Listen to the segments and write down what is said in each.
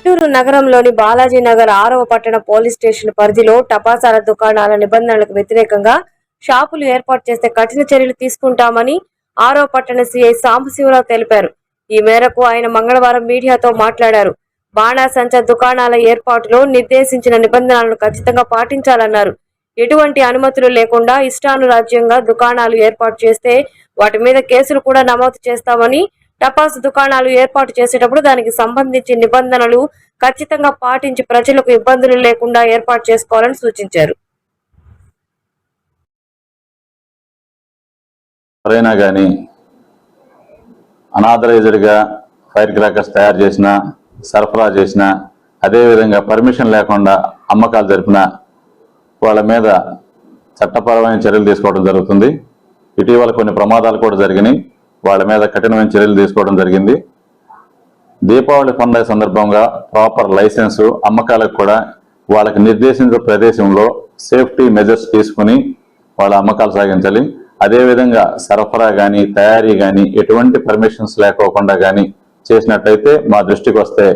గుంటూరు నగరంలోని బాలాజీ నగర్ ఆరవ పట్టణ పోలీస్ స్టేషన్ పరిధిలో టపాసాల దుకాణాల నిబంధనలకు వ్యతిరేకంగా షాపులు ఏర్పాటు చేస్తే కఠిన చర్యలు తీసుకుంటామని ఆరవ పట్టణ సిఐ సాంబశివరావు తెలిపారు. ఈ మేరకు ఆయన మంగళవారం మీడియాతో మాట్లాడారు. బాణాసంచ దుకాణాల ఏర్పాటులో నిర్దేశించిన నిబంధనలను ఖచ్చితంగా పాటించాలన్నారు. ఎటువంటి అనుమతులు లేకుండా ఇష్టానురాజ్యంగా దుకాణాలు ఏర్పాటు చేస్తే వాటి మీద కేసులు కూడా నమోదు చేస్తామని టపాసు దుకాణాలు ఏర్పాటు చేసేటప్పుడు దానికి సంబంధించి నిబంధనలు ఖచ్చితంగా పాటించి ప్రజలకు ఇబ్బందులు లేకుండా ఏర్పాటు చేసుకోవాలని సూచించారు. ఎవరైనా కానీ అనాథరైజ్డ్గా ఫైర్ క్రాకర్స్ తయారు చేసిన సరఫరా చేసిన అదేవిధంగా పర్మిషన్ లేకుండా అమ్మకాలు జరిపిన వాళ్ళ మీద చట్టపరమైన చర్యలు తీసుకోవడం జరుగుతుంది. ఇటీవల కొన్ని ప్రమాదాలు కూడా జరిగినాయి. వాళ్ళ మీద కఠినమైన చర్యలు తీసుకోవడం జరిగింది. దీపావళి పండుగ సందర్భంగా ప్రాపర్ లైసెన్సు అమ్మకాలకు కూడా వాళ్ళకి నిర్దేశించిన ప్రదేశంలో సేఫ్టీ మెజర్స్ తీసుకుని వాళ్ళ అమ్మకాలు సాగించాలి. అదేవిధంగా సరఫరా కానీ తయారీ కానీ ఎటువంటి పర్మిషన్స్ లేకోకుండా కానీ చేసినట్లయితే మా దృష్టికి వస్తే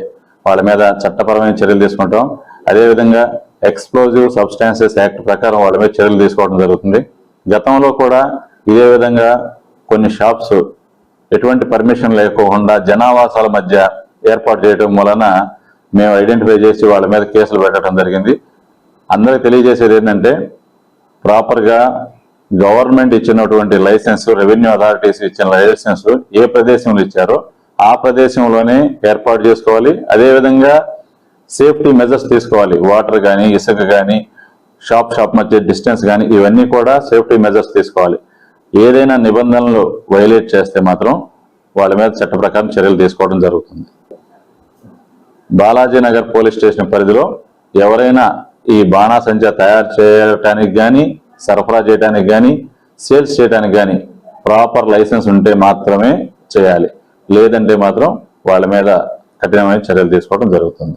వాళ్ళ మీద చట్టపరమైన చర్యలు తీసుకుంటాం. అదేవిధంగా ఎక్స్ప్లోజివ్ సబ్స్టాన్సెస్ యాక్ట్ ప్రకారం వాళ్ళ మీద చర్యలు తీసుకోవడం జరుగుతుంది. గతంలో కూడా ఇదే విధంగా కొన్ని షాప్స్ ఎటువంటి పర్మిషన్ లేకుండా జనావాసాల మధ్య ఏర్పాటు చేయడం వలన మేము ఐడెంటిఫై చేసి వాళ్ళ మీద కేసులు పెట్టడం జరిగింది. అందరికి తెలియజేసేది ఏంటంటే ప్రాపర్గా గవర్నమెంట్ ఇచ్చినటువంటి లైసెన్స్ రెవెన్యూ అథారిటీస్ ఇచ్చిన లైసెన్స్ ఏ ప్రదేశంలో ఇచ్చారో ఆ ప్రదేశంలోనే ఏర్పాటు చేసుకోవాలి. అదేవిధంగా సేఫ్టీ మెజర్స్ తీసుకోవాలి. వాటర్ కానీ ఇసుక కానీ షాప్ షాప్ మధ్య డిస్టెన్స్ కానీ ఇవన్నీ కూడా సేఫ్టీ మెజర్స్ తీసుకోవాలి. ఏదైనా నిబంధనలు వైలేట్ చేస్తే మాత్రం వాళ్ళ మీద చట్ట ప్రకారం చర్యలు తీసుకోవడం జరుగుతుంది. బాలాజీ నగర్ పోలీస్ స్టేషన్ పరిధిలో ఎవరైనా ఈ బాణాసంచా తయారు చేయటానికి కానీ సరఫరా చేయడానికి కానీ సేల్స్ చేయడానికి కానీ ప్రాపర్ లైసెన్స్ ఉంటే మాత్రమే చేయాలి. లేదంటే మాత్రం వాళ్ళ మీద కఠినమైన చర్యలు తీసుకోవడం జరుగుతుంది.